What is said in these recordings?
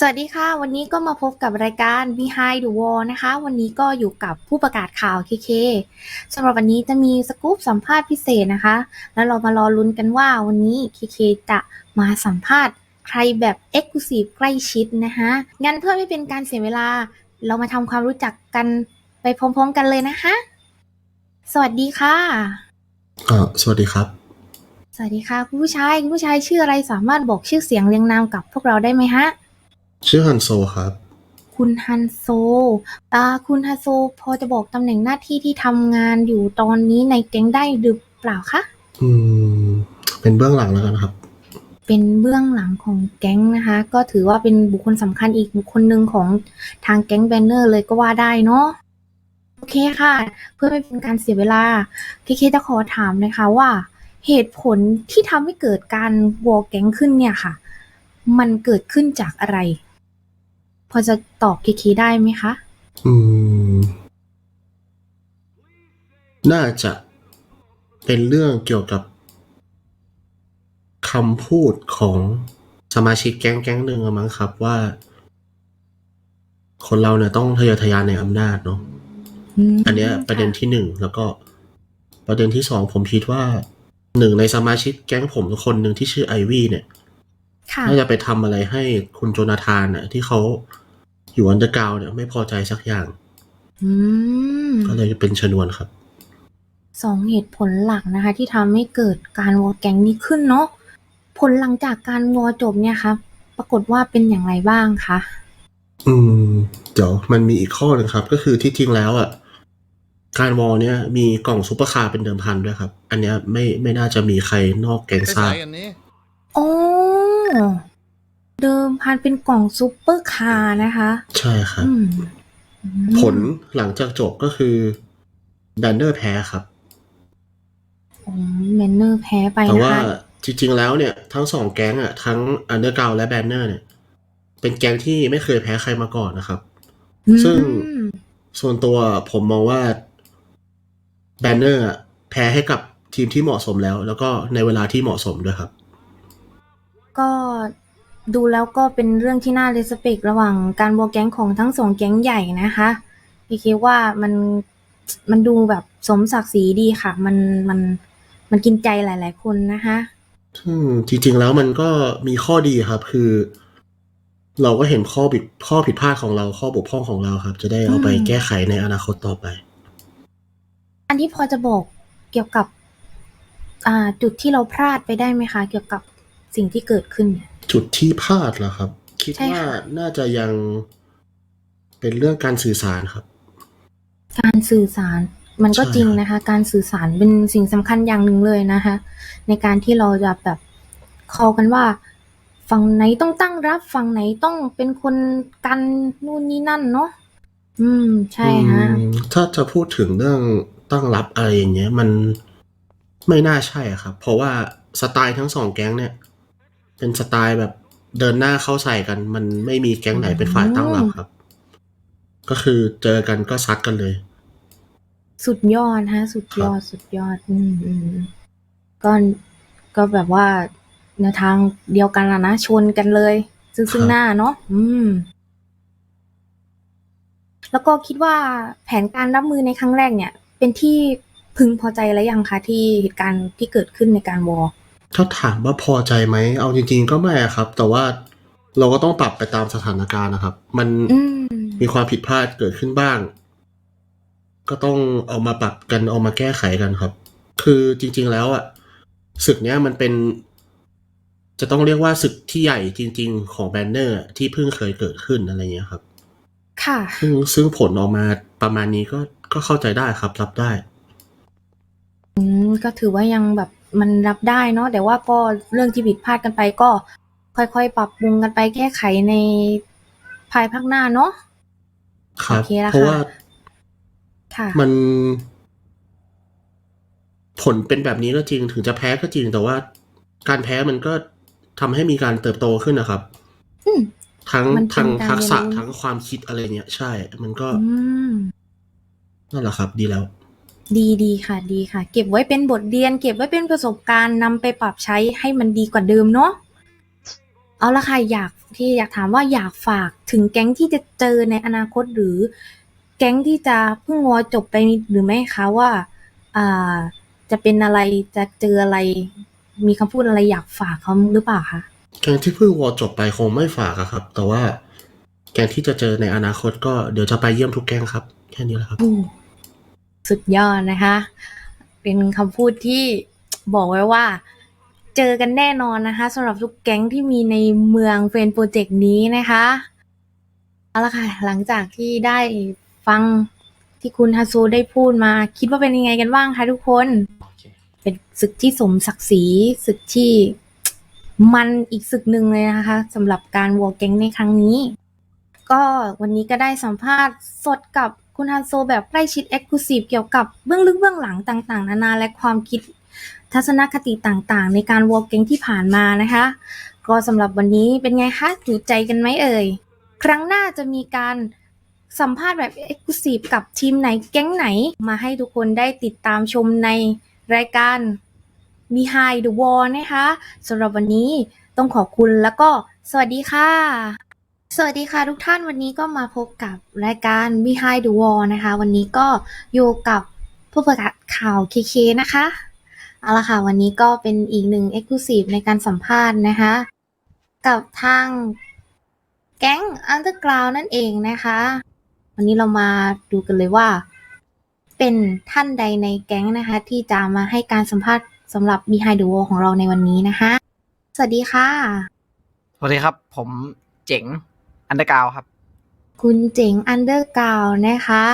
สวัสดีค่ะ วันนี้ก็มาพบกับรายการ Behind the Wall นะคะ วันนี้ก็อยู่กับผู้ประกาศข่าว KK สำหรับวันนี้จะมีสกู๊ปสัมภาษณ์พิเศษนะคะ แล้วเรามารอลุ้นกันว่าวันนี้ KK จะมาสัมภาษณ์ใครแบบ Exclusive ใกล้ชิดนะคะงั้นเพื่อไม่เป็นการเสียเวลา เรามาทำความรู้จักกันไปพร้อมๆกันเลยนะคะ สวัสดีค่ะอ่าสวัสดีครับ สวัสดีค่ะคุณผู้ชายคุณผู้ชายชื่ออะไรสามารถบอกชื่อเสียงเรียงนามกับพวกเราได้ไหมฮะ ชื่อฮันโซครับ คุณฮันโซอ่าคุณฮันโซพอจะบอกตำแหน่งหน้าที่ที่ทำงานอยู่ตอนนี้ในแก๊งได้หรือเปล่าคะ อืม เป็นเบื้องหลังแล้วกันครับ เป็นเบื้องหลังของแก๊งนะคะ ก็ถือว่าเป็นบุคคลสำคัญอีกบุคคลหนึ่งของทางแก๊งแบนเนอร์เลยก็ว่าได้เนาะโอเคค่ะ เพื่อไม่เป็นการเสียเวลาเคเคจะขอถามนะคะว่าเหตุผลที่ทำให้เกิดการวอลแก๊งขึ้นเนี่ยค่ะ มันเกิดขึ้นจากอะไร พอจะตอบเคเคได้ไหมคะ อืม น่าจะเป็นเรื่องเกี่ยวกับคำพูดของสมาชิกแก๊งแก๊งหนึ่งอะมั้งครับว่า คนเราเนี่ยต้องทะเยอทะยานในอำนาจเนาะมอันเนี้ย ประเด็นที่หนึ่งแล้วก็ ประเด็นที่สองผมคิดว่าหนึ่งในสมาชิกแก๊งผมคนหนึ่งที่ชื่อไอวี่เนี่ยค่ะ น่าจะไปทำอะไรให้คุณโจนาธานน่ะ ที่เขาอยู่อันเดอร์กราวเนี่ย ไม่พอใจสักอย่างอืมก็เลยเป็นชนวนครับสองเหตุผลหลักนะคะ ที่ทำให้เกิดการวอลแก๊งนี้ขึ้นเนาะผลหลังจากการวอลจบเนี่ยครับปรากฏว่าเป็นอย่างไรบ้างคะอืม เดี๋ยวมันมีอีกข้อหนึ่งครับ ก็คือที่จริงแล้วอะการวอลเนี่ยมีกล่องซุปเปอร์คาร์เป็นเดิมพันด้วยครับ อันเนี้ยไม่ไม่น่าจะมีใครนอกแก๊งไปทราบใส่อันนี้โอ้ เดิมพันเป็นกล่องซูเปอร์คาร์นะคะ ใช่ครับอืมผลหลังจากจบก็คือแบนเนอร์แพ้ครับอืมเมนเนอร์แพ้ไปแต่นะว่าคะจริง ๆ แล้วเนี่ย ทั้งสองแก๊งอะ ทั้งอันเดอร์กราวและแบนเนอร์เนี่ย เป็นแก๊งที่ไม่เคยแพ้ใครมาก่อนนะครับ ซึ่งอืมส่วนตัวผมมองว่าแบนเนอร์แพ้ให้กับทีมที่เหมาะสมแล้ว แล้วก็ในเวลาที่เหมาะสมด้วยครับ ก็ดูแล้วก็เป็นเรื่องที่น่าเรสเปกระหว่างการวอลแก๊งของทั้งสองแก๊งใหญ่นะคะพี่คิดว่ามันมันดูแบบสมศักดิ์ศรีดีค่ะ มันมันมันกินใจหลาย ๆ คนนะคะอืมจริง ๆ แล้วมันก็มีข้อดีครับ คือ เราก็เห็นข้อผิดข้อผิดพลาดของเราข้อบกพร่องของเราครับ จะได้เอาไปอืมแก้ไขในอนาคตต่อไป อันที่พอจะบอกเกี่ยวกับ อ่า จุดที่เราพลาดไปได้ไหมคะ เกี่ยวกับ สิ่งที่เกิดขึ้นเนี่ย จุดที่พลาดเหรอครับ คิดใช่ว่าค่ะ น่าจะยังเป็นเรื่องการสื่อสารครับ การสื่อสารมันก็ใช่จริงนะคะ การสื่อสารเป็นสิ่งสำคัญอย่างหนึ่งเลยนะคะ ในการที่เราจะแบบคอกันว่า ฝั่งไหนต้องตั้งรับฝั่งไหนต้องเป็นคนกันนู่นนี่นั่นเนาะอืม ใช่ฮะ อืมถ้าจะพูดถึงเรื่องตั้งรับอะไรอย่างเงี้ย มันไม่น่าใช่ครับ เพราะว่าสไตล์ทั้งสองแก๊งเนี่ย เป็นสไตล์แบบเดินหน้าเข้าใส่กัน มันไม่มีแก๊งไหนเป็นฝ่ายตั้งรับครับ ก็คือเจอกันก็ซัดกันเลย สุดยอดฮะ สุดยอดสุดยอด อืมอืมก็ก็แบบว่าแนวทางเดียวกันละนะชนกันเลย ซึ่งซึ่งครับหน้าเนาะอืม แล้วก็คิดว่าแผนการรับมือในครั้งแรกเนี่ย เป็นที่พึงพอใจแล้วยังคะที่เหตุการณ์ที่เกิดขึ้นในการวอล ถ้าถามว่าพอใจไหม เอาจริง ๆ ก็ไม่อะครับ แต่ว่าเราก็ต้องปรับไปตามสถานการณ์นะครับ มันอืม มีความผิดพลาดเกิดขึ้นบ้าง ก็ต้องเอามาปรับกันเอามาแก้ไขกันครับ คือจริง ๆ แล้วอะศึกเนี้ยมันเป็น จะต้องเรียกว่าศึกที่ใหญ่จริง ๆ ของแบนเนอร์ ที่เพิ่งเคยเกิดขึ้นอะไรเงี้ยครับ ค่ะ ซึ่งซึ่งผลออกมาประมาณนี้ก็ก็เข้าใจได้ครับ รับได้ อืมก็ถือว่ายังแบบ มันรับได้เนาะแต่ว่าก็เรื่องที่ผิดพลาดกันไปก็ค่อยๆ ปรับปรุงกันไปแก้ไขในภายภาคหน้าเนาะครับโอเคแล้วเพราะค่ะว่าค่ะมันผลเป็นแบบนี้ก็จริงถึงจะแพ้ก็จริงแต่ว่า การแพ้มันก็ทำให้มีการเติบโตขึ้นนะครับอืมทั้งมันเป็นทั้งการทักษะเรียนรู้ทั้งความคิดอะไรเนี้ยใช่ มันก็อืมนั่นแหละครับ ดีแล้ว ดี ดีค่ะ ดีค่ะ เก็บไว้เป็นบทเรียน เก็บไว้เป็นประสบการณ์นำไปปรับใช้ให้มันดีกว่าเดิมเนาะ เอาละค่ะ อยากที่อยากถามว่าอยากฝากถึงแก๊งที่จะเจอในอนาคตหรือ แก๊งที่จะเพิ่งวอจบไปหรือไม่คะว่าอ่าจะเป็นอะไรจะเจออะไร มีคำพูดอะไรอยากฝากเขาหรือเปล่าคะแกงที่เพิ่งวอลจบไปคงไม่ฝากอะครับ แต่ว่าแกงที่จะเจอในอนาคตก็เดี๋ยวจะไปเยี่ยมทุกแกงครับ แค่นี้แหละครับ อืม สุดยอดนะคะ เป็นคำพูดที่บอกไว้ว่า เจอกันแน่นอนนะคะสำหรับทุกแก๊งที่มีในเมืองเฟรนโปรเจกต์นี้นะคะเอาละค่ะ หลังจากที่ได้ฟังที่คุณฮาซูได้พูดมา คิดว่าเป็นยังไงกันบ้างคะทุกคน เป็นศึกที่สมศักดิ์ศรีศึกที่มันอีกศึกหนึ่งเลยนะคะสำหรับการวอลแก๊งในครั้งนี้ ก็วันนี้ก็ได้สัมภาษณ์สดกับ คุณฮันโซแบบใกล้ชิดเอ็กซ์คลูซีฟเกี่ยวกับเบื้องลึกเบื้องหลังต่างๆ นานาและความคิดทัศนคติต่างๆ ในการวอลแก๊งที่ผ่านมานะคะ ก็สำหรับวันนี้เป็นไงคะถูกใจกันไหมเอ่ย ครั้งหน้าจะมีการสัมภาษณ์แบบเอ็กซ์คลูซีฟกับทีมไหนแก๊งไหน มาให้ทุกคนได้ติดตามชมในรายการ Behind the Wall นะคะสำหรับวันนี้ต้องขอบคุณแล้วก็สวัสดีค่ะ สวัสดีค่ะทุกท่านวันนี้ก็มาพบกับรายการ Behind the Wall นะคะ วันนี้ก็อยู่กับผู้ประกาศข่าว KK นะคะเอาละค่ะ วันนี้ก็เป็นอีกหนึ่ง Exclusive ในการสัมภาษณ์นะคะ กับทางแก๊ง Underground นั่นเองนะคะ วันนี้เรามาดูกันเลยว่า เป็นท่านใดในแก๊งนะคะ ที่จะมาให้การสัมภาษณ์สำหรับ Behind the Wall ของเราในวันนี้นะคะ สวัสดีค่ะ สวัสดีครับ ผมเจ๋ง อันเดอร์กาวครับ คุณเจ๋งอันเดอร์กาวนะคะ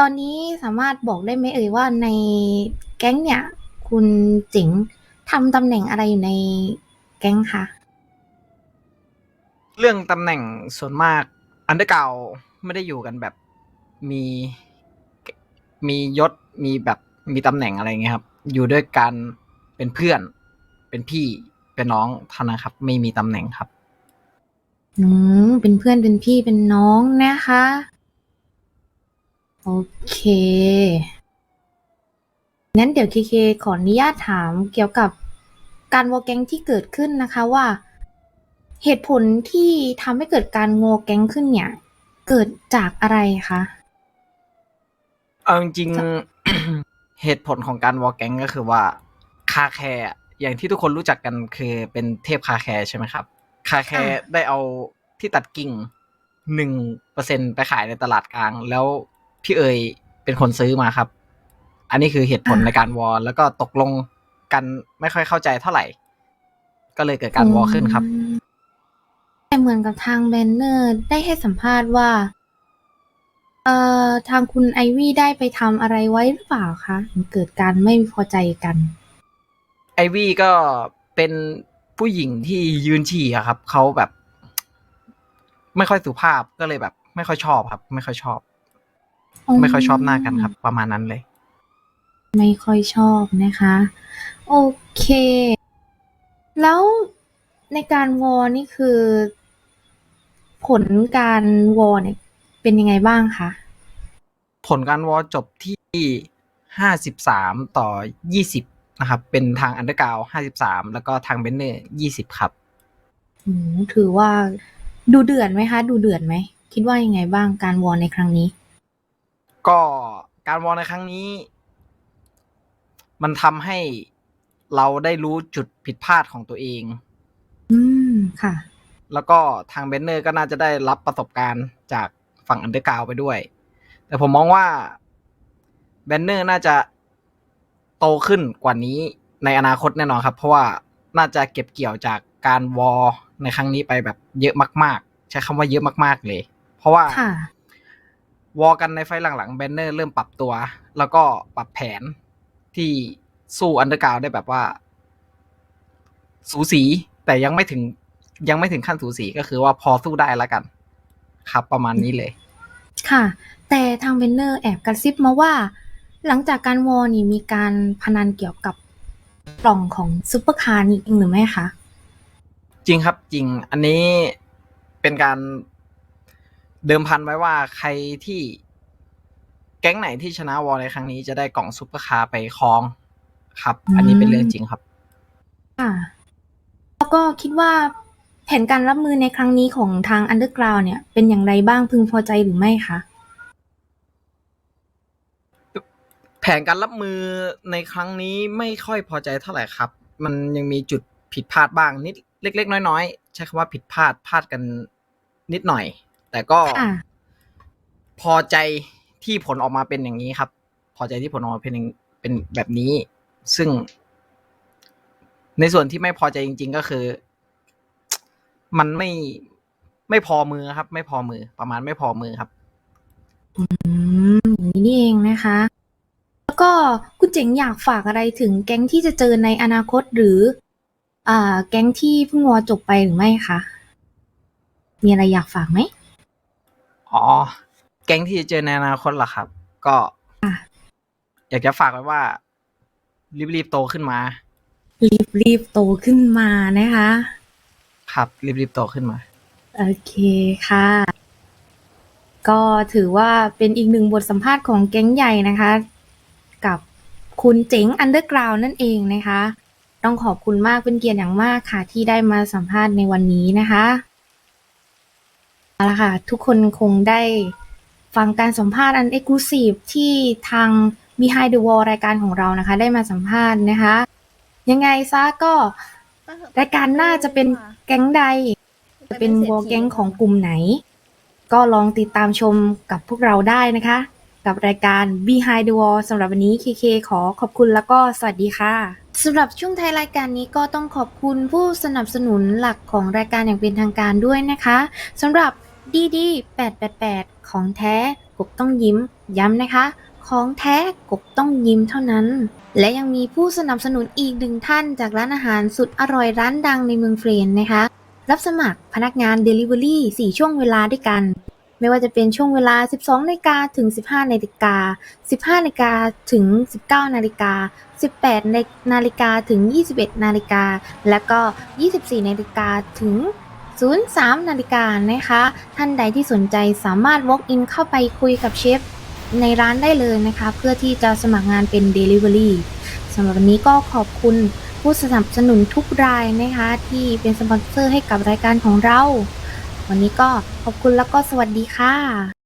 ตอนนี้สามารถบอกได้ไหมเอ่ยว่าในแก๊งเนี่ย คุณเจ๋งทำตำแหน่งอะไรอยู่ในแก๊งคะเรื่องตำแหน่งส่วนมากอันเดอร์กาวไม่ได้อยู่กันแบบมีมียศมีแบบมีตำแหน่งอะไรเงี้ยครับ อยู่ด้วยกันเป็นเพื่อน เป็นพี่เป็นน้องเท่านั้นครับ ไม่มีตำแหน่งครับ อืม เป็นเพื่อนเป็นพี่เป็นน้องนะคะ โอเค งั้นเดี๋ยวเคเคขออนุญาตถามเกี่ยวกับการวอแก๊งที่เกิดขึ้นนะคะว่า เหตุผลที่ทำให้เกิดการงอแก๊งขึ้นเนี่ย เกิดจากอะไรคะ เอาจริงๆ เหตุผลของการวอลแกงก็คือว่าคาแคร์อะอย่างที่ทุกคนรู้จักกันคือเป็นเทพคาแคร์ใช่ไหมครับ คาแคร์ค่ะได้เอาที่ตัดกิ่งหนึ่งเปอร์เซ็นไปขายในตลาดกลาง แล้วพี่เอ๋ยเป็นคนซื้อมาครับ อันนี้คือเหตุผลในการวอลแล้วก็ตกลงกันไม่ค่อยเข้าใจเท่าไหร่ ก็เลยเกิดการวอลขึ้นครับอืมแต่เหมือนกับทางแบนเนอร์ได้ให้สัมภาษณ์ว่า เอ่อทางคุณไอวี่ได้ไปทำอะไรไว้หรือเปล่าคะถึงเกิดการไม่พอใจกัน ไอวี่ก็เป็น ผู้หญิงที่ยืนฉี่อะครับเขาแบบ ไม่ค่อยสุภาพก็เลยแบบ ไม่ค่อยชอบครับ ไม่ค่อยชอบ ไม่ค่อยชอบหน้ากันครับ ประมาณนั้นเลย ไม่ค่อยชอบนะคะ โอเค แล้วในการวอลนี่คือ ผลการวอลเนี่ยเป็นยังไงบ้างคะผลการวอลจบที่ห้าสิบสามต่อยี่สิบ นะครับ เป็นทางอันเดอร์กาวห้าสิบสามแล้วก็ทางเบนเนอร์ยี่สิบครับอืมถือว่าดูเดือดไหมคะ ดูเดือดไหม คิดว่ายังไงบ้างการวอลในครั้งนี้ ก็การวอลในครั้งนี้ มันทำให้เราได้รู้จุดผิดพลาดของตัวเอง อืมค่ะ แล้วก็ทางเบนเนอร์ก็น่าจะได้รับประสบการณ์จากฝั่งอันเดอร์กาวไปด้วย แต่ผมมองว่าเบนเนอร์น่าจะ โตขึ้นกว่านี้ในอนาคตแน่นอนครับ เพราะว่าน่าจะเก็บเกี่ยวจากการวอลในครั้งนี้ไปแบบเยอะมาก ๆ ใช้คำว่าเยอะมาก ๆ เลย เพราะว่าค่ะวอลกันในไฟล์หลังๆแบนเนอร์เริ่มปรับตัว แล้วก็ปรับแผนที่สู้อันเดอร์กราวได้แบบว่า สูสี แต่ยังไม่ถึงยังไม่ถึงขั้นสูสีก็คือว่าพอสู้ได้แล้วกัน ครับประมาณนี้เลย ค่ะ แต่ทางเบนเนอร์แอบกระซิบมาว่า หลังจากการวอลนี่มีการพนันเกี่ยวกับกล่องของซุปเปอร์คาร์นี่จริงหรือไม่คะ จริงครับจริง อันนี้เป็นการเดิมพันไว้ว่าใครที่แก๊งไหนที่ชนะวอลในครั้งนี้จะได้กล่องซุปเปอร์คาร์ไปครองครับ อันนี้เป็นเรื่องจริงครับค่ะแล้วก็คิดว่าแผนการรับมือในครั้งนี้ของทาง Underground เนี่ย เป็นอย่างไรบ้างพึงพอใจหรือไม่คะ แผนการรับมือในครั้งนี้ไม่ค่อยพอใจเท่าไหร่ครับ มันยังมีจุดผิดพลาดบ้างนิดเล็ก ๆ น้อยๆใช้คำว่าผิดพลาดพลาดกันนิดหน่อย แต่ก็ค่ะพอใจที่ผลออกมาเป็นอย่างนี้ครับ พอใจที่ผลออกมาเป็นอย่างเป็นแบบนี้ ซึ่ง ในส่วนที่ไม่พอใจจริง ๆ ก็คือ มันไม่ไม่พอมือครับ ไม่พอมือ ประมาณไม่พอมือครับ อืมอย่างนี้นี่เองนะคะแล้ว ก็คุณเจ๋งอยากฝากอะไรถึงแก๊งที่จะเจอในอนาคตหรือ อ่า แก๊งที่เพิ่งวอจบไปหรือไม่คะ มีอะไรอยากฝากไหม อ๋อ แก๊งที่จะเจอในอนาคตเหรอครับ ก็อยากจะฝากไว้ว่า รีบๆโตขึ้นมา รีบรีบโตขึ้นมานะคะ ครับรีบๆโตขึ้นมา โอเคค่ะ ก็ถือว่าเป็นอีกหนึ่งบทสัมภาษณ์ของแก๊งใหญ่นะคะกับ คุณเจ๋งอันเดอร์กราวนั่นเองนะคะ ต้องขอบคุณมากเป็นเกียรติอย่างมากค่ะ ที่ได้มาสัมภาษณ์ในวันนี้นะคะเอาละค่ะ ทุกคนคงได้ฟังการสัมภาษณ์อันเอกลูซีฟที่ทาง Behind the Wall รายการของเรานะคะ ได้มาสัมภาษณ์นะคะ ยังไงซะก็รายการหน้าจะเป็นแก๊งใด จะเป็นวอลแก๊งของกลุ่มไหน ก็ลองติดตามชมกับพวกเราได้นะคะ กับรายการ Behind the Wall สำหรับวันนี้ KK ขอขอบคุณแล้วก็สวัสดีค่ะสำหรับช่วงท้ายรายการนี้ก็ต้องขอบคุณผู้สนับสนุนหลักของรายการอย่างเป็นทางการด้วยนะคะสำหรับดีดี888 ของแท้กบต้องยิ้ม ย้ำนะคะ ของแท้กบต้องยิ้มเท่านั้น และยังมีผู้สนับสนุนอีกหนึ่งท่านจากร้านอาหารสุดอร่อยร้านดังในเมืองเฟรนนะคะ รับสมัครพนักงาน Delivery 4 ช่วงเวลาด้วยกัน ไม่ว่าจะเป็นช่วงเวลา 12นาฬิกาถึง 15นาฬิกา 15นาฬิกาถึง 19นาฬิกา 18นาฬิกาถึง 21นาฬิกา และก็ 24นาฬิกาถึง 03นาฬิกานะคะ ท่านใดที่สนใจสามารถ walk in เข้าไปคุยกับเชฟในร้านได้เลยนะคะ เพื่อที่จะสมัครงานเป็น Delivery สำหรับวันนี้ก็ขอบคุณผู้สนับสนุนทุกรายนะคะ ที่เป็นสปอนเซอร์ให้กับรายการของเรา วันนี้ก็ขอบคุณแล้วก็สวัสดีค่ะ